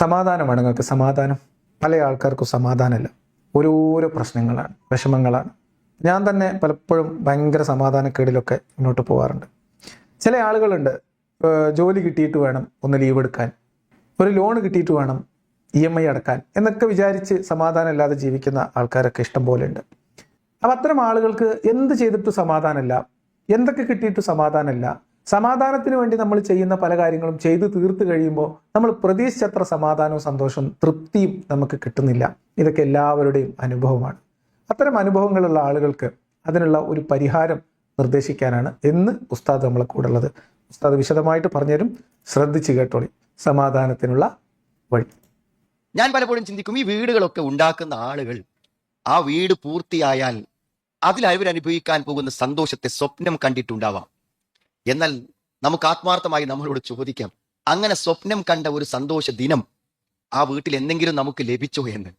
സമാധാനമാണ് നിങ്ങൾക്ക് സമാധാനം. പല ആൾക്കാർക്കും സമാധാനമല്ല. ഓരോരോ പ്രശ്നങ്ങളാണ് വിഷമങ്ങളാണ്. ഞാൻ തന്നെ പലപ്പോഴും ഭയങ്കര സമാധാനക്കേടിലൊക്കെ മുന്നോട്ട് പോകാറുണ്ട് ചില ആളുകളുണ്ട് ജോലി കിട്ടിയിട്ട് വേണം ഒന്ന് ലീവ് എടുക്കാൻ. ഒരു ലോൺ കിട്ടിയിട്ട് വേണം ഇ എം ഐ അടക്കാൻ എന്നൊക്കെ വിചാരിച്ച് സമാധാനമില്ലാതെ ജീവിക്കുന്ന ആൾക്കാരൊക്കെ ഇഷ്ടം പോലെ ഉണ്ട് അപ്പം അത്തരം ആളുകൾക്ക് എന്ത് ചെയ്തിട്ടും സമാധാനമല്ല. എന്തൊക്കെ കിട്ടിയിട്ടും സമാധാനമല്ല. സമാധാനത്തിന് വേണ്ടി നമ്മൾ ചെയ്യുന്ന പല കാര്യങ്ങളും ചെയ്തു തീർത്തു കഴിയുമ്പോൾ നമ്മൾ പ്രതീക്ഷിച്ചത്ര സമാധാനവും സന്തോഷവും തൃപ്തിയും നമുക്ക് കിട്ടുന്നില്ല. ഇതൊക്കെ എല്ലാവരുടെയും അനുഭവമാണ്. അത്തരം അനുഭവങ്ങളുള്ള ആളുകൾക്ക് അതിനുള്ള ഒരു പരിഹാരം നിർദ്ദേശിക്കാനാണ് എന്ന് ഉസ്താദ് നമ്മളെ കൂടെ ഉള്ളത്. ഉസ്താദ് വിശദമായിട്ട് പറഞ്ഞുതരും. ശ്രദ്ധിച്ചു കേട്ടോളി. സമാധാനത്തിനുള്ള വഴി. ഞാൻ പലപ്പോഴും ചിന്തിക്കും ഈ വീടുകളൊക്കെ ഉണ്ടാക്കുന്ന ആളുകൾ ആ വീട് പൂർത്തിയായാൽ അതിൽ അനുഭവിക്കാൻ പോകുന്ന സന്തോഷത്തെ സ്വപ്നം കണ്ടിട്ടുണ്ടാവാം. എന്നാൽ നമുക്ക് ആത്മാർത്ഥമായി നമ്മളോട് ചോദിക്കാം അങ്ങനെ സ്വപ്നം കണ്ട ഒരു സന്തോഷ ദിനം ആ വീട്ടിൽ എന്തെങ്കിലും നമുക്ക് ലഭിച്ചോ എന്ന്?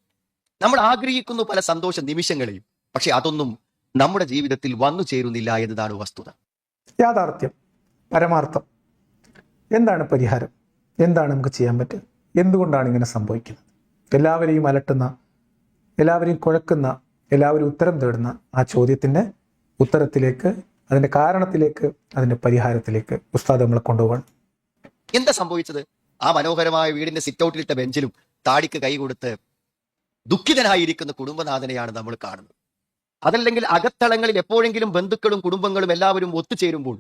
നമ്മൾ ആഗ്രഹിക്കുന്നു പല സന്തോഷ നിമിഷങ്ങളെയും പക്ഷെ അതൊന്നും നമ്മുടെ ജീവിതത്തിൽ വന്നു ചേരുന്നില്ല എന്നതാണ് വസ്തുത. യാഥാർത്ഥ്യം പരമാർത്ഥം. എന്താണ് പരിഹാരം? എന്താണ് നമുക്ക് ചെയ്യാൻ പറ്റുക? എന്തുകൊണ്ടാണ് ഇങ്ങനെ സംഭവിക്കുന്നത്? എല്ലാവരെയും അലട്ടുന്ന എല്ലാവരെയും കുഴക്കുന്ന എല്ലാവരും ഉത്തരം തേടുന്ന ആ ചോദ്യത്തിന്റെ ഉത്തരത്തിലേക്ക് അതിന്റെ കാരണത്തിലേക്ക് അതിന്റെ പരിഹാരത്തിലേക്ക് ഉസ്താദ് നമ്മളെ കൊണ്ടുപോകണം എന്താ സംഭവിച്ചത്? ആ മനോഹരമായ വീടിന്റെ സിറ്റൗട്ടിലിട്ട ബെഞ്ചിലും താടിക്ക് കൈ കൊടുത്ത് ദുഃഖിതനായിരിക്കുന്ന കുടുംബനാഥനെയാണ് നമ്മൾ കാണുന്നത്. അതല്ലെങ്കിൽ അകത്തളങ്ങളിൽ എപ്പോഴെങ്കിലും ബന്ധുക്കളും കുടുംബങ്ങളും എല്ലാവരും ഒത്തുചേരുമ്പോൾ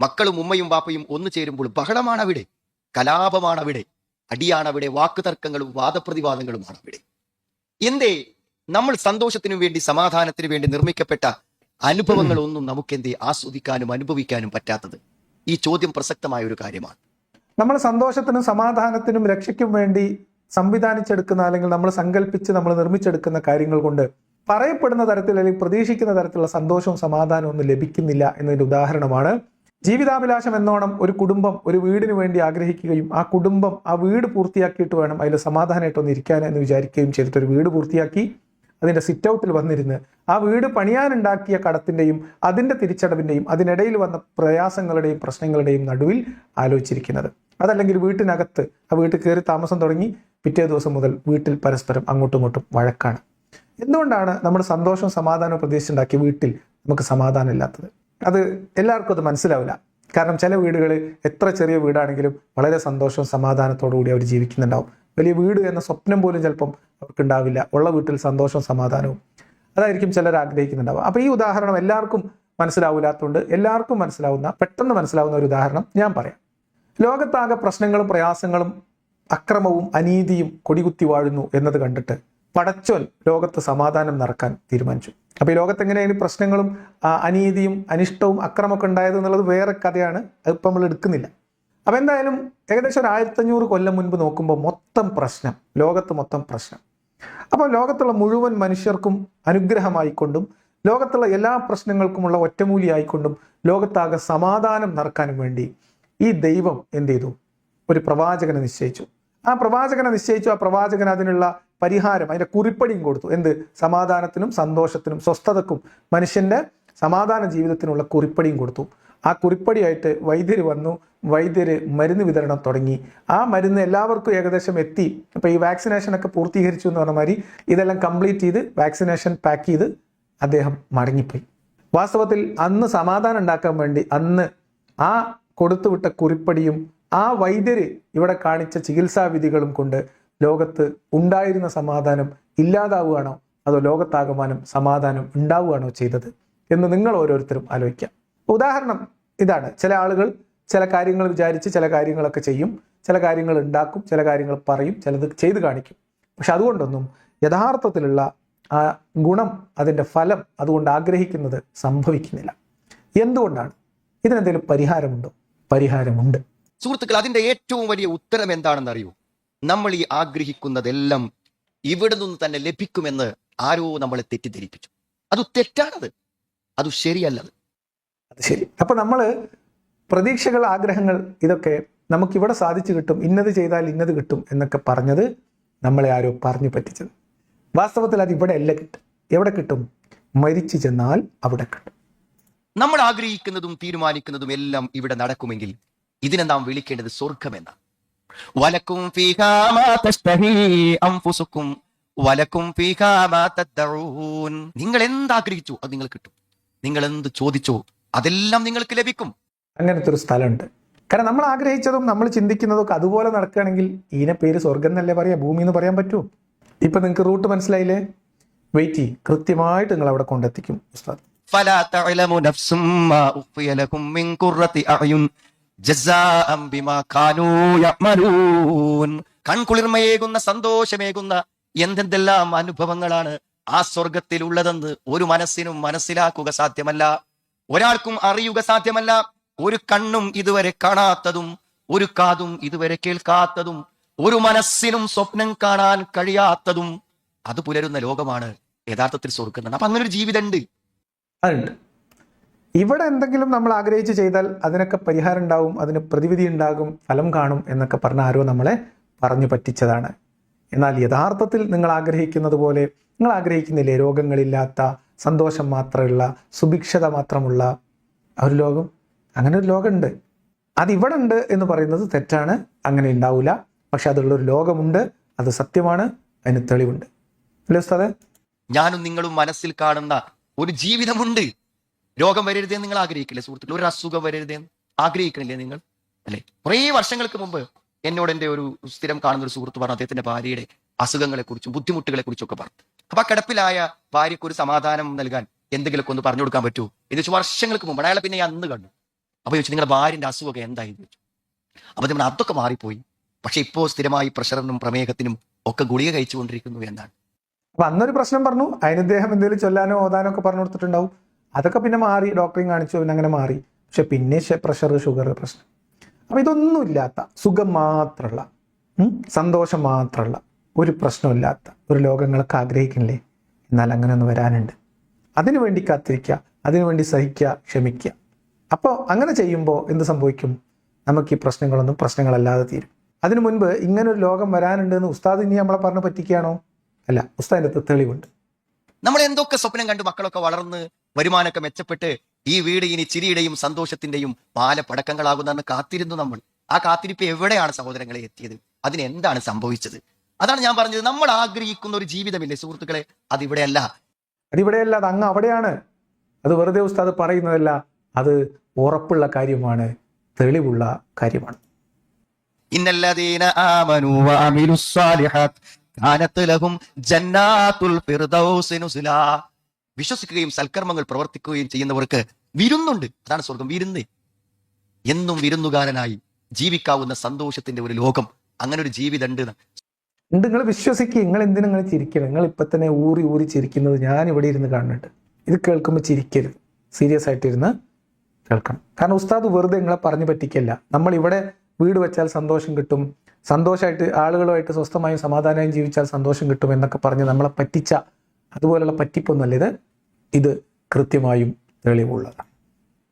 മക്കളും ഉമ്മയും വാപ്പയും ഒന്നു ചേരുമ്പോൾ ബഹളമാണ് അവിടെ കലാപമാണ് അവിടെ അടിയാണ് അവിടെ വാക്കുതർക്കങ്ങളും വാദപ്രതിവാദങ്ങളുമാണ് അവിടെ എന്തേ? നമ്മൾ സന്തോഷത്തിനു വേണ്ടി സമാധാനത്തിനു വേണ്ടി നിർമ്മിക്കപ്പെട്ട അനുഭവങ്ങളൊന്നും എന്ത് ആസ്വദിക്കാനും അനുഭവിക്കാനും പറ്റാത്തത്? ഈ ചോദ്യം പ്രസക്തമായ ഒരു കാര്യമാണ്. നമ്മൾ സന്തോഷത്തിനും സമാധാനത്തിനും രക്ഷയ്ക്കും വേണ്ടി സംവിധാനിച്ചെടുക്കുന്ന അല്ലെങ്കിൽ നമ്മൾ സങ്കല്പിച്ച് നമ്മൾ നിർമ്മിച്ചെടുക്കുന്ന കാര്യങ്ങൾ കൊണ്ട് പറയപ്പെടുന്ന തരത്തിൽ അല്ലെങ്കിൽ പ്രതീക്ഷിക്കുന്ന തരത്തിലുള്ള സന്തോഷവും സമാധാനവും ഒന്നും ലഭിക്കുന്നില്ല എന്നതിന്റെ ഉദാഹരണമാണ്. ജീവിതാഭിലാഷം എന്നോണം ഒരു കുടുംബം ഒരു വീടിന് വേണ്ടി ആഗ്രഹിക്കുകയും ആ കുടുംബം ആ വീട് പൂർത്തിയാക്കിയിട്ട് വേണം അതിൽ സമാധാനമായിട്ടൊന്ന് ഇരിക്കാൻ എന്ന് വിചാരിക്കുകയും ചെയ്തിട്ട് ഒരു വീട് പൂർത്തിയാക്കി അതിന്റെ സിറ്റ് ഔട്ടിൽ വന്നിരുന്ന് ആ വീട് പണിയാനുണ്ടാക്കിയ കടത്തിന്റെയും അതിന്റെ തിരിച്ചടവിന്റെയും അതിനിടയിൽ വന്ന പ്രയാസങ്ങളുടെയും പ്രശ്നങ്ങളുടെയും നടുവിൽ ആലോചിച്ചിരിക്കുന്നത്. അതല്ലെങ്കിൽ വീട്ടിനകത്ത് ആ വീട്ടിൽ കയറി താമസം തുടങ്ങി പിറ്റേ ദിവസം മുതൽ വീട്ടിൽ പരസ്പരം അങ്ങോട്ടും ഇങ്ങോട്ടും വഴക്കാണ്. എന്തുകൊണ്ടാണ് നമ്മൾ സന്തോഷവും സമാധാനവും പ്രതീക്ഷിച്ചുണ്ടാക്കിയ വീട്ടിൽ നമുക്ക് സമാധാനം ഇല്ലാത്തത്? അത് എല്ലാവർക്കും അത് മനസ്സിലാവില്ല. കാരണം ചില വീടുകൾ എത്ര ചെറിയ വീടാണെങ്കിലും വളരെ സന്തോഷവും സമാധാനത്തോടു കൂടി അവർ ജീവിക്കുന്നുണ്ടാവും. വലിയ വീട് എന്ന സ്വപ്നം പോലും ചിലപ്പം അവർക്ക് ഉണ്ടാവില്ല ഉള്ള വീട്ടിൽ സന്തോഷവും സമാധാനവും. അതായിരിക്കും ചിലർ ആഗ്രഹിക്കുന്നുണ്ടാവുക. അപ്പോൾ ഈ ഉദാഹരണം എല്ലാവർക്കും മനസ്സിലാവില്ലാത്തതുകൊണ്ട് എല്ലാവർക്കും മനസ്സിലാവുന്ന പെട്ടെന്ന് മനസ്സിലാവുന്ന ഒരു ഉദാഹരണം ഞാൻ പറയാം. ലോകത്താകെ പ്രശ്നങ്ങളും പ്രയാസങ്ങളും അക്രമവും അനീതിയും കൊടികുത്തി വാഴുന്നു എന്നത് കണ്ടിട്ട് പടച്ചോൻ ലോകത്ത് സമാധാനം നടക്കാൻ തീരുമാനിച്ചു. അപ്പോൾ ഈ ലോകത്ത് എങ്ങനെയാണ് പ്രശ്നങ്ങളും അനീതിയും അനിഷ്ടവും അക്രമമൊക്കെ ഉണ്ടായത് എന്നുള്ളത് വേറെ കഥയാണ്. അതിപ്പോൾ നമ്മൾ എടുക്കുന്നില്ല. അപ്പോൾ എന്തായാലും ഏകദേശം ഒരു ആയിരത്തഞ്ഞൂറ് കൊല്ലം മുൻപ് നോക്കുമ്പോൾ മൊത്തം പ്രശ്നം ലോകത്ത് മൊത്തം പ്രശ്നം. അപ്പോൾ ലോകത്തുള്ള മുഴുവൻ മനുഷ്യർക്കും അനുഗ്രഹമായിക്കൊണ്ടും ലോകത്തുള്ള എല്ലാ പ്രശ്നങ്ങൾക്കുമുള്ള ഒറ്റമൂലിയായിക്കൊണ്ടും ലോകത്താകെ സമാധാനം നടക്കാനും വേണ്ടി ഈ ദൈവം എന്ത് ചെയ്തു? ഒരു പ്രവാചകനെ നിശ്ചയിച്ചു. ആ പ്രവാചകനെ നിശ്ചയിച്ചു ആ പ്രവാചകൻ അതിനുള്ള പരിഹാരം അതിന്റെ കുറിപ്പടിയും കൊടുത്തു. എന്ത്? സമാധാനത്തിനും സന്തോഷത്തിനും സ്വസ്ഥതക്കും മനുഷ്യന്റെ സമാധാന ജീവിതത്തിനുള്ള കുറിപ്പടിയും കൊടുത്തു. ആ കുറിപ്പടിയായിട്ട് വൈദ്യർ വന്നു. വൈദ്യർ മരുന്ന് വിതരണം തുടങ്ങി. ആ മരുന്ന് എല്ലാവർക്കും ഏകദേശം എത്തി. അപ്പൊ ഈ വാക്സിനേഷൻ ഒക്കെ പൂർത്തീകരിച്ചു എന്ന് പറഞ്ഞ മാതിരി ഇതെല്ലാം കംപ്ലീറ്റ് ചെയ്ത് വാക്സിനേഷൻ പാക്ക് ചെയ്ത് അദ്ദേഹം മടങ്ങിപ്പോയി. വാസ്തവത്തിൽ അന്ന് സമാധാനം ഉണ്ടാക്കാൻ വേണ്ടി അന്ന് ആ കൊടുത്തുവിട്ട കുറിപ്പടിയും ആ വൈദ്യര് ഇവിടെ കാണിച്ച ചികിത്സാവിധികളും കൊണ്ട് ലോകത്ത് ഉണ്ടായിരുന്ന സമാധാനം ഇല്ലാതാവുകയാണോ? അതോ ലോകത്താകമാനം സമാധാനം ഉണ്ടാവുകയാണോ ചെയ്തത്? എന്ന് നിങ്ങൾ ഓരോരുത്തരും ആലോചിക്കാം. ഉദാഹരണം ഇതാണ്. ചില ആളുകൾ ചില കാര്യങ്ങൾ വിചാരിച്ച് ചില കാര്യങ്ങളൊക്കെ ചെയ്യും. ചില കാര്യങ്ങൾ ഉണ്ടാക്കും ചില കാര്യങ്ങൾ പറയും ചിലത് ചെയ്ത് കാണിക്കും. പക്ഷെ അതുകൊണ്ടൊന്നും യഥാർത്ഥത്തിലുള്ള ആ ഗുണം അതിന്റെ ഫലം അതുകൊണ്ട് ആഗ്രഹിക്കുന്നത് സംഭവിക്കുന്നില്ല. എന്തുകൊണ്ടാണ്? ഇതിനെന്തെങ്കിലും പരിഹാരമുണ്ടോ? പരിഹാരമുണ്ട്. സുഹൃത്തുക്കൾ അതിന്റെ ഏറ്റവും വലിയ ഉത്തരം എന്താണെന്ന് അറിയൂ നമ്മൾ ഈ ആഗ്രഹിക്കുന്നതെല്ലാം ഇവിടെ നിന്ന് തന്നെ ലഭിക്കുമെന്ന് ആരോ നമ്മളെ തെറ്റിദ്ധരിപ്പിച്ചു. അത് തെറ്റാണത്. അത് ശരിയല്ലത്. അത് ശരി. അപ്പൊ നമ്മൾ പ്രതീക്ഷകൾ ആഗ്രഹങ്ങൾ ഇതൊക്കെ നമുക്കിവിടെ സാധിച്ചു കിട്ടും ഇന്നത് ചെയ്താൽ ഇന്നത് കിട്ടും എന്നൊക്കെ പറഞ്ഞത് നമ്മളെ ആരോ പറഞ്ഞു പറ്റിച്ചത്. വാസ്തവത്തിൽ അത് ഇവിടെ അല്ല കിട്ടും എവിടെ കിട്ടും? മരിച്ചു ചെന്നാൽ അവിടെ കിട്ടും. നമ്മൾ ആഗ്രഹിക്കുന്നതും തീരുമാനിക്കുന്നതും എല്ലാം ഇവിടെ നടക്കുമെങ്കിൽ ഇതിനെ നാം വിളിക്കേണ്ടത് സ്വർഗമെന്ന വലക്കും അൻഫുസുക്കും വലക്കും നിങ്ങൾ എന്താഗ്രഹിച്ചു അത് നിങ്ങൾ കിട്ടും. നിങ്ങൾ എന്ത് ചോദിച്ചോ അതെല്ലാം നിങ്ങൾക്ക് ലഭിക്കും. അങ്ങനത്തെ ഒരു സ്ഥലമുണ്ട്. കാരണം നമ്മൾ ആഗ്രഹിച്ചതും നമ്മൾ ചിന്തിക്കുന്നതൊക്കെ അതുപോലെ നടക്കുകയാണെങ്കിൽ ഇതിനെ പേര് സ്വർഗം എന്നല്ലേ പറയാം? ഭൂമി എന്ന് പറയാൻ പറ്റുമോ? ഇപ്പൊ നിങ്ങൾക്ക് റൂട്ട് മനസ്സിലായില്ലേ? വെയിറ്റ് ചെയ്യും. കൃത്യമായിട്ട് നിങ്ങൾ അവിടെ കൊണ്ടെത്തിക്കും ഉസ്താദ്. കൺകുളിർമയേകുന്ന സന്തോഷമേകുന്ന എന്തെന്തെല്ലാം അനുഭവങ്ങളാണ് ആ സ്വർഗത്തിലുള്ളതെന്ന് ഒരു മനസ്സിനും മനസ്സിലാക്കുക സാധ്യമല്ല. ഒരാൾക്കും അറിയുക സാധ്യമല്ല. ഒരു കണ്ണും ഇതുവരെ കാണാത്തതും ഒരു കാതും ഇതുവരെ കേൾക്കാത്തതും ഒരു മനസ്സിനും സ്വപ്നം കാണാൻ കഴിയാത്തതും അത് പുലരുന്ന ലോകമാണ് യഥാർത്ഥത്തിൽ സ്വർഗം. അപ്പൊ അങ്ങനെ ഒരു ജീവിതം അതുണ്ട്. ഇവിടെ എന്തെങ്കിലും നമ്മൾ ആഗ്രഹിച്ച് ചെയ്താൽ അതിനൊക്കെ പരിഹാരം ഉണ്ടാവും അതിന് പ്രതിവിധി ഉണ്ടാകും ഫലം കാണും എന്നൊക്കെ പറഞ്ഞ ആരോ നമ്മളെ പറഞ്ഞു പറ്റിച്ചതാണ്. എന്നാൽ യഥാർത്ഥത്തിൽ നിങ്ങൾ ആഗ്രഹിക്കുന്നത് പോലെ നിങ്ങൾ ആഗ്രഹിക്കുന്നില്ലേ? രോഗങ്ങളില്ലാത്ത സന്തോഷം മാത്രമുള്ള സുഭിക്ഷത മാത്രമുള്ള ഒരു ലോകം. അങ്ങനെ ഒരു ലോകമുണ്ട്. അതിവിടെ ഉണ്ട് എന്ന് പറയുന്നത് തെറ്റാണ്. അങ്ങനെ ഉണ്ടാവില്ല പക്ഷെ അതുള്ള ഒരു ലോകമുണ്ട്. അത് സത്യമാണ്. അതിന് തെളിവുണ്ട്. അല്ലേ ഉസ്താദെ? ഞാനും നിങ്ങളും മനസ്സിൽ കാണുന്ന ഒരു ജീവിതമുണ്ട്. രോഗം വരരുതെന്ന് നിങ്ങൾ ആഗ്രഹിക്കില്ലേ സുഹൃത്തുക്കൾ ഒരു അസുഖം വരരുതെന്ന് ആഗ്രഹിക്കണില്ലേ നിങ്ങൾ? അല്ലെ? കുറേ വർഷങ്ങൾക്ക് മുമ്പ് എന്നോട് എന്റെ ഒരു സ്ഥിരം കാണുന്ന ഒരു സുഹൃത്ത് പറഞ്ഞു. അദ്ദേഹത്തിന്റെ ഭാര്യയുടെ അസുഖങ്ങളെ കുറിച്ചും ബുദ്ധിമുട്ടുകളെ കുറിച്ചും ഒക്കെ പറഞ്ഞു. അപ്പൊ കിടപ്പിലായ ഭാര്യക്ക് ഒരു സമാധാനം നൽകാൻ എന്തെങ്കിലുമൊക്കെ ഒന്ന് പറഞ്ഞു കൊടുക്കാൻ പറ്റൂ. എന്ന് ചോദിച്ചു വർഷങ്ങൾക്ക് മുമ്പ് അയാളെ പിന്നെ ഞാൻ അന്ന് കണ്ടു. അപ്പൊ ചോദിച്ചു നിങ്ങളുടെ ഭാര്യന്റെ അസുഖമൊക്കെ എന്തായി? ചോദിച്ചു. അപ്പൊ നമ്മൾ അതൊക്കെ മാറിപ്പോയി. പക്ഷെ ഇപ്പോ സ്ഥിരമായി പ്രഷറിനും പ്രമേഹത്തിനും ഒക്കെ ഗുളിക കഴിച്ചുകൊണ്ടിരിക്കുന്നു എന്നാണ്. അപ്പൊ അന്നൊരു പ്രശ്നം പറഞ്ഞു. അതിന് ഇദ്ദേഹം എന്തെങ്കിലും ചൊല്ലാനോ ഓതാനോ ഒക്കെ പറഞ്ഞു കൊടുത്തിട്ടുണ്ടാവും. അതൊക്കെ പിന്നെ മാറി. ഡോക്ടറെയും കാണിച്ചു പിന്നെ അങ്ങനെ മാറി. പക്ഷെ പിന്നെ പ്രഷർ ഷുഗർ പ്രശ്നം. അപ്പൊ ഇതൊന്നുമില്ലാത്ത സുഖം മാത്രമുള്ള സന്തോഷം മാത്രമുള്ള ഒരു പ്രശ്നമില്ലാത്ത ഒരു ലോകങ്ങളൊക്കെ ആഗ്രഹിക്കുന്നില്ലേ? എന്നാൽ അങ്ങനെ ഒന്ന് വരാനുണ്ട്. അതിനുവേണ്ടി കാത്തിരിക്കുക അതിനുവേണ്ടി സഹിക്കുക ക്ഷമിക്കുക. അപ്പോൾ അങ്ങനെ ചെയ്യുമ്പോൾ എന്ത് സംഭവിക്കും? നമുക്ക് ഈ പ്രശ്നങ്ങളൊന്നും പ്രശ്നങ്ങളല്ലാതെ തീരും. അതിനു മുൻപ് ഇങ്ങനൊരു ലോകം വരാനുണ്ട് എന്ന് ഉസ്താദ് ഇനി നമ്മളെ പറഞ്ഞ് പറ്റിക്കുകയാണോ? അല്ല ഉസ്താദിന്റെ അടുത്ത് തെളിവുണ്ട്. നമ്മൾ എന്തൊക്കെ സ്വപ്നം കണ്ട് മക്കളൊക്കെ വളർന്ന് വരുമാനമൊക്കെ മെച്ചപ്പെട്ട് ഈ വീട് ഇനി ചിരിയുടെയും സന്തോഷത്തിന്റെയും പാല പടക്കങ്ങളാകുന്നതെന്ന് കാത്തിരുന്നു നമ്മൾ. ആ കാത്തിരിപ്പ് എവിടെയാണ് സഹോദരങ്ങളെ എത്തിയത്? അതിനെന്താണ് സംഭവിച്ചത്? അതാണ് ഞാൻ പറഞ്ഞത്. നമ്മൾ ആഗ്രഹിക്കുന്ന ഒരു ജീവിതമില്ലേ സുഹൃത്തുക്കളെ? അതിവിടെയല്ല. അതിവിടെയല്ല അത് അങ്ങ് അവിടെയാണ്. അത് വെറുതെ ഉസ്താദ് പറയുന്നതല്ല അത് ഉറപ്പുള്ള കാര്യമാണ് തെളിവുള്ള കാര്യമാണ്. ഇന്നല്ലദീന ആമനു വഅമിലുസ്സാലിഹാത്ത് കാനത്ത് ലഹും ജന്നാത്തുൽ ഫിർദൗസി നുസ്ലാ. വിശ്വസിക്കുകയും സൽക്കർമ്മങ്ങൾ പ്രവർത്തിക്കുകയും ചെയ്യുന്നവർക്ക് വിരുന്നുണ്ട്. അതാണ് സ്വർഗം വിരുന്ന്. എന്നും വിരുന്നുകാരനായി ജീവിക്കാവുന്ന സന്തോഷത്തിന്റെ ഒരു ലോകം. അങ്ങനെ ഒരു ജീവിതം ഉണ്ട്. നിങ്ങൾ വിശ്വസിക്കുക നിങ്ങൾ എന്തിനാ നിങ്ങൾ ചിരിക്കണം നിങ്ങൾ ഇപ്പൊ തന്നെ ഊറി ഊറി ചിരിക്കുന്നത് ഞാൻ ഇവിടെ ഇരുന്ന് കാണുന്നുണ്ട്. ഇത് കേൾക്കുമ്പോൾ ചിരിക്കരുത്. സീരിയസ് ആയിട്ടിരുന്ന് കേൾക്കണം. കാരണം ഉസ്താദ് വെറുതെ നിങ്ങളെ പറഞ്ഞു പറ്റിക്കല്ല. നമ്മൾ ഇവിടെ വീട് വെച്ചാൽ സന്തോഷം കിട്ടും. സന്തോഷമായിട്ട് ആളുകളുമായിട്ട് സ്വസ്ഥമായും സമാധാനമായും ജീവിച്ചാൽ സന്തോഷം കിട്ടും എന്നൊക്കെ പറഞ്ഞ് നമ്മളെ പറ്റിച്ച അതുപോലുള്ള പറ്റിപ്പൊന്നല്ല ഇത്. ഇത് കൃത്യമായും തെളിവുള്ളതാണ്.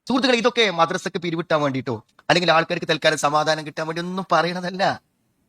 സുഹൃത്തുക്കൾ ഇതൊക്കെ മദ്രസക്ക് പിരിവിട്ടാൻ വേണ്ടിയിട്ടോ അല്ലെങ്കിൽ ആൾക്കാർക്ക് തൽക്കാലം സമാധാനം കിട്ടാൻ വേണ്ടി ഒന്നും പറയണതല്ല.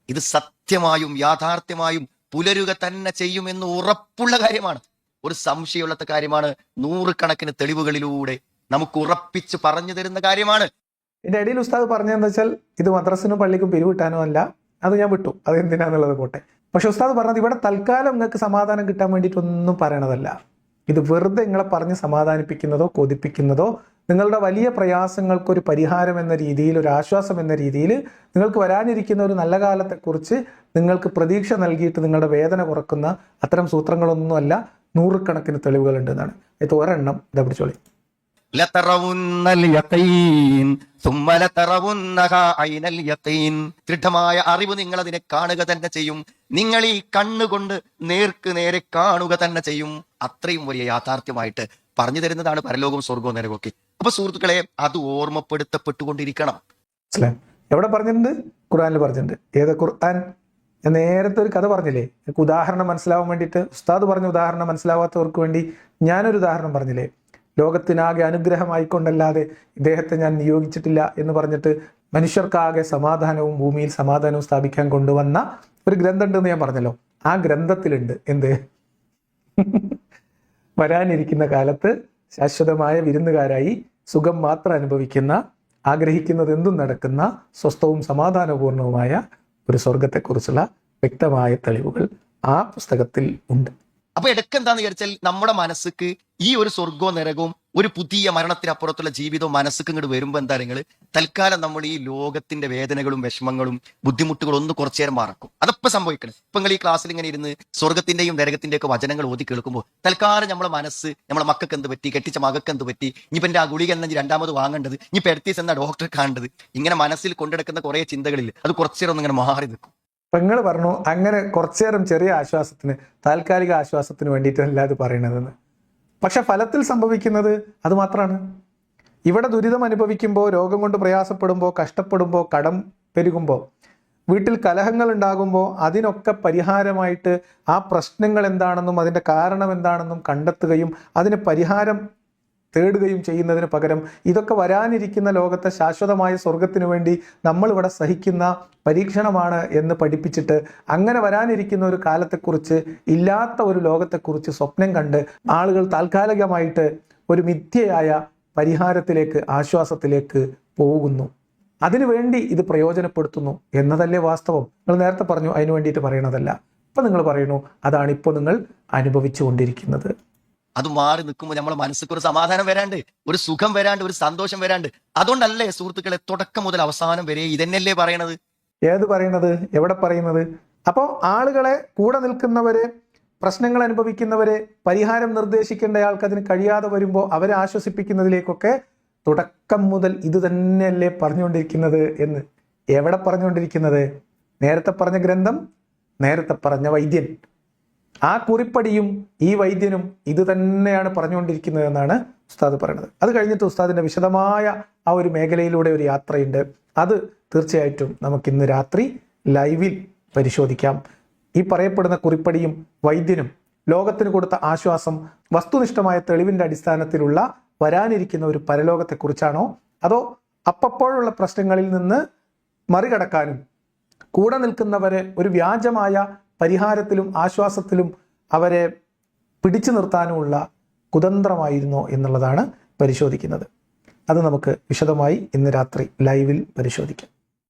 ഇത് സത്യമായും യാഥാർത്ഥ്യമായും പുലരുക തന്നെ ചെയ്യുമെന്ന് ഉറപ്പുള്ള കാര്യമാണ്. ഒരു സംശയമുള്ളത്തെ കാര്യമാണ് നൂറുകണക്കിന് തെളിവുകളിലൂടെ നമുക്ക് ഉറപ്പിച്ച് പറഞ്ഞു തരുന്ന കാര്യമാണ്. ഇതിന്റെ ഇടയിൽ ഉസ്താദ് പറഞ്ഞതെന്ന് വെച്ചാൽ ഇത് മദ്രസിനും പള്ളിക്കും പിരിവിട്ടാനോ അല്ല അത് ഞാൻ വിട്ടു. അത് എന്തിനാന്നുള്ളത് പോട്ടെ. പക്ഷെ ഉസ്താദ് പറഞ്ഞത് ഇവിടെ തൽക്കാലം നിങ്ങൾക്ക് സമാധാനം കിട്ടാൻ വേണ്ടിയിട്ടൊന്നും പറയണതല്ല. ഇത് വെറുതെ നിങ്ങളെ പറഞ്ഞ് സമാധാനിപ്പിക്കുന്നതോ കൊതിപ്പിക്കുന്നതോ നിങ്ങളുടെ വലിയ പ്രയാസങ്ങൾക്കൊരു പരിഹാരം എന്ന രീതിയിൽ ഒരു ആശ്വാസം എന്ന രീതിയിൽ നിങ്ങൾക്ക് വരാനിരിക്കുന്ന ഒരു നല്ല കാലത്തെക്കുറിച്ച് നിങ്ങൾക്ക് പ്രതീക്ഷ നൽകിയിട്ട് നിങ്ങളുടെ വേദന കുറക്കുന്ന അത്തരം സൂത്രങ്ങളൊന്നുമല്ല നൂറുകണക്കിന് തെളിവുകളുണ്ട് എന്നാണ് ഇത് ഒരെണ്ണം ഇതാ പിടിച്ചോളി. ദൃഢമായ അറിവ് നിങ്ങൾ അതിനെ കാണുക തന്നെ ചെയ്യും. നിങ്ങൾ ഈ കണ്ണുകൊണ്ട് നേർക്ക് നേരെ കാണുക തന്നെ ചെയ്യും. അത്രയും വലിയ യാഥാർത്ഥ്യമായിട്ട് പറഞ്ഞു തരുന്നതാണ് പരലോകം സ്വർഗവും നരകമൊക്കെ അപ്പൊ സുഹൃത്തുക്കളെ അത് ഓർമ്മപ്പെടുത്തപ്പെട്ടുകൊണ്ടിരിക്കണം. എവിടെ പറഞ്ഞിട്ടുണ്ട്? ഖുർആാനിൽ പറഞ്ഞിട്ടുണ്ട്. ഏത് ഖുർആൻ? ഞാൻ നേരത്തെ ഒരു കഥ പറഞ്ഞില്ലേ? എനിക്ക് ഉദാഹരണം മനസ്സിലാവാൻ വേണ്ടിയിട്ട് ഉസ്താദ് പറഞ്ഞ ഉദാഹരണം മനസ്സിലാവാത്തവർക്ക് വേണ്ടി ഞാനൊരു ഉദാഹരണം പറഞ്ഞില്ലേ? ലോകത്തിനാകെ അനുഗ്രഹമായിക്കൊണ്ടല്ലാതെ ഇദ്ദേഹത്തെ ഞാൻ നിയോഗിച്ചിട്ടില്ല എന്ന് പറഞ്ഞിട്ട് മനുഷ്യർക്കാകെ സമാധാനവും ഭൂമിയിൽ സമാധാനവും സ്ഥാപിക്കാൻ കൊണ്ടുവന്ന ഒരു ഗ്രന്ഥം ഉണ്ടെന്ന് ഞാൻ പറഞ്ഞല്ലോ. ആ ഗ്രന്ഥത്തിലുണ്ട്. എന്ത്? വരാനിരിക്കുന്ന കാലത്ത് ശാശ്വതമായ വിരുന്നുകാരായി സുഖം മാത്രം അനുഭവിക്കുന്ന ആഗ്രഹിക്കുന്നത് എന്തും നടക്കുന്ന സ്വസ്ഥവും സമാധാനപൂർണവുമായ ഒരു സ്വർഗത്തെക്കുറിച്ചുള്ള വ്യക്തമായ തെളിവുകൾ ആ പുസ്തകത്തിൽ ഉണ്ട്. അപ്പൊ ഇടയ്ക്ക് എന്താന്ന് വിചാരിച്ചാൽ നമ്മുടെ മനസ്സുക്ക് ഈ ഒരു സ്വർഗവും നരകവും ഒരു പുതിയ മരണത്തിനപ്പുറത്തുള്ള ജീവിതവും മനസ്സുക്ക് ഇങ്ങോട്ട് വരുമ്പോൾ എന്താ നിങ്ങൾ തൽക്കാലം നമ്മൾ ഈ ലോകത്തിന്റെ വേദനകളും വിഷമങ്ങളും ബുദ്ധിമുട്ടുകളും ഒന്ന് കുറച്ചു നേരം മറക്കും. അതപ്പോ സംഭവിക്കണം. ഇപ്പൊ നിങ്ങൾ ഈ ക്ലാസ്സിൽ ഇങ്ങനെ ഇരുന്ന് സ്വർഗത്തിന്റെയും നരകത്തിന്റെയും ഒക്കെ വചനങ്ങൾ ഓതി കേൾക്കുമ്പോൾ തൽക്കാലം നമ്മുടെ മനസ്സ് നമ്മളെ മക്കൾക്ക് എന്ത് പറ്റി? കെട്ടിച്ച മകൾക്ക് എന്ത് പറ്റി? ഇനിയിപ്പോ എന്റെ ആ ഗുളിക എന്നാ രണ്ടാമത് വാങ്ങേണ്ടത്? ഇനി പെടുത്തി എന്നാ ഡോക്ടറെ കാണേണ്ടത്? ഇങ്ങനെ മനസ്സിൽ കൊണ്ടെടുക്കുന്ന കുറെ ചിന്തകളിൽ അത് കുറച്ചു നേരം ഒന്ന് ഇങ്ങനെ മാറി നിൽക്കും. പെങ്ങൾ പറഞ്ഞു അങ്ങനെ കുറച്ചേരം ചെറിയ ആശ്വാസത്തിന് താൽക്കാലിക ആശ്വാസത്തിന് വേണ്ടിയിട്ടല്ല അത് പറയണതെന്ന്. പക്ഷെ ഫലത്തിൽ സംഭവിക്കുന്നത് അത് മാത്രമാണ് ഇവിടെ ദുരിതം അനുഭവിക്കുമ്പോൾ രോഗം കൊണ്ട് പ്രയാസപ്പെടുമ്പോൾ കഷ്ടപ്പെടുമ്പോൾ കടം പെരുകുമ്പോൾ വീട്ടിൽ കലഹങ്ങൾ ഉണ്ടാകുമ്പോൾ അതിനൊക്കെ പരിഹാരമായിട്ട് ആ പ്രശ്നങ്ങൾ എന്താണെന്നും അതിന്റെ കാരണം എന്താണെന്നും കണ്ടെത്തുകയും അതിന് പരിഹാരം തേടുകയും ചെയ്യുന്നതിന് പകരം ഇതൊക്കെ വരാനിരിക്കുന്ന ലോകത്തെ ശാശ്വതമായ സ്വർഗത്തിനു വേണ്ടി നമ്മളിവിടെ സഹിക്കുന്ന പരീക്ഷണമാണ് എന്ന് പഠിപ്പിച്ചിട്ട് അങ്ങനെ വരാനിരിക്കുന്ന ഒരു കാലത്തെക്കുറിച്ച് ഇല്ലാത്ത ഒരു ലോകത്തെക്കുറിച്ച് സ്വപ്നം കണ്ട് ആളുകൾ താൽക്കാലികമായിട്ട് ഒരു മിഥ്യയായ പരിഹാരത്തിലേക്ക് ആശ്വാസത്തിലേക്ക് പോകുന്നു. അതിനുവേണ്ടി ഇത് പ്രയോജനപ്പെടുത്തുന്നു എന്നതല്ലേ വാസ്തവം? നിങ്ങൾ നേരത്തെ പറഞ്ഞു അതിനു വേണ്ടിയിട്ട് പറയണതല്ല. ഇപ്പൊ നിങ്ങൾ പറയുന്നു അതാണ് ഇപ്പോൾ നിങ്ങൾ അനുഭവിച്ചു കൊണ്ടിരിക്കുന്നത് അത് മാറി നിൽക്കുമ്പോൾ നമ്മളെ മനസ്സിക്ക് ഒരു സമാധാനം വരാണ്ട് ഒരു സുഖം വരാണ്ട് ഒരു സന്തോഷം വരാണ്ട്. അതുകൊണ്ടല്ലേ സുഹൃത്തുക്കളെ തുടക്കം മുതൽ അവസാനം വരെ ഇതെന്നല്ലേ പറയണത്? ഏത് പറയുന്നത്? എവിടെ പറയുന്നത്? അപ്പോൾ ആളുകളെ കൂടെ നിൽക്കുന്നവരെ പ്രശ്നങ്ങൾ അനുഭവിക്കുന്നവരെ പരിഹാരം നിർദ്ദേശിക്കേണ്ട ആൾക്ക് അതിന് കഴിയാതെ വരുമ്പോൾ അവരെ ആശ്വസിപ്പിക്കുന്നതിലേക്കൊക്കെ തുടക്കം മുതൽ ഇത് തന്നെയല്ലേ പറഞ്ഞുകൊണ്ടിരിക്കുന്നത് എന്ന്. എവിടെ പറഞ്ഞുകൊണ്ടിരിക്കുന്നത്? നേരത്തെ പറഞ്ഞ ഗ്രന്ഥം നേരത്തെ പറഞ്ഞ വൈദ്യൻ. ആ കുറിപ്പടിയും ഈ വൈദ്യനും ഇത് തന്നെയാണ് പറഞ്ഞുകൊണ്ടിരിക്കുന്നത് എന്നാണ് ഉസ്താദ് പറയുന്നത് അത് കഴിഞ്ഞിട്ട് ഉസ്താദിന്റെ വിശദമായ ആ ഒരു മേഖലയിലൂടെ ഒരു യാത്രയുണ്ട്. അത് തീർച്ചയായിട്ടും നമുക്ക് ഇന്ന് രാത്രി ലൈവിൽ പരിശോധിക്കാം. ഈ പറയപ്പെടുന്ന കുറിപ്പടിയും വൈദ്യനും ലോകത്തിന് കൊടുത്ത ആശ്വാസം വസ്തുനിഷ്ഠമായ തെളിവിന്റെ അടിസ്ഥാനത്തിലുള്ള വരാനിരിക്കുന്ന ഒരു പരലോകത്തെക്കുറിച്ചാണോ? അതോ അപ്പപ്പോഴുള്ള പ്രശ്നങ്ങളിൽ നിന്ന് മറികടക്കാനും കൂടെ നിൽക്കുന്നവരെ ഒരു വ്യാജമായ പരിഹാരത്തിലും ആശ്വാസത്തിലും അവരെ പിടിച്ചു നിർത്താനുമുള്ള കുതന്ത്രമായിരുന്നോ എന്നുള്ളതാണ് പരിശോധിക്കുന്നത്. അത് നമുക്ക് വിശദമായി ഇന്ന് രാത്രി ലൈവിൽ പരിശോധിക്കാം.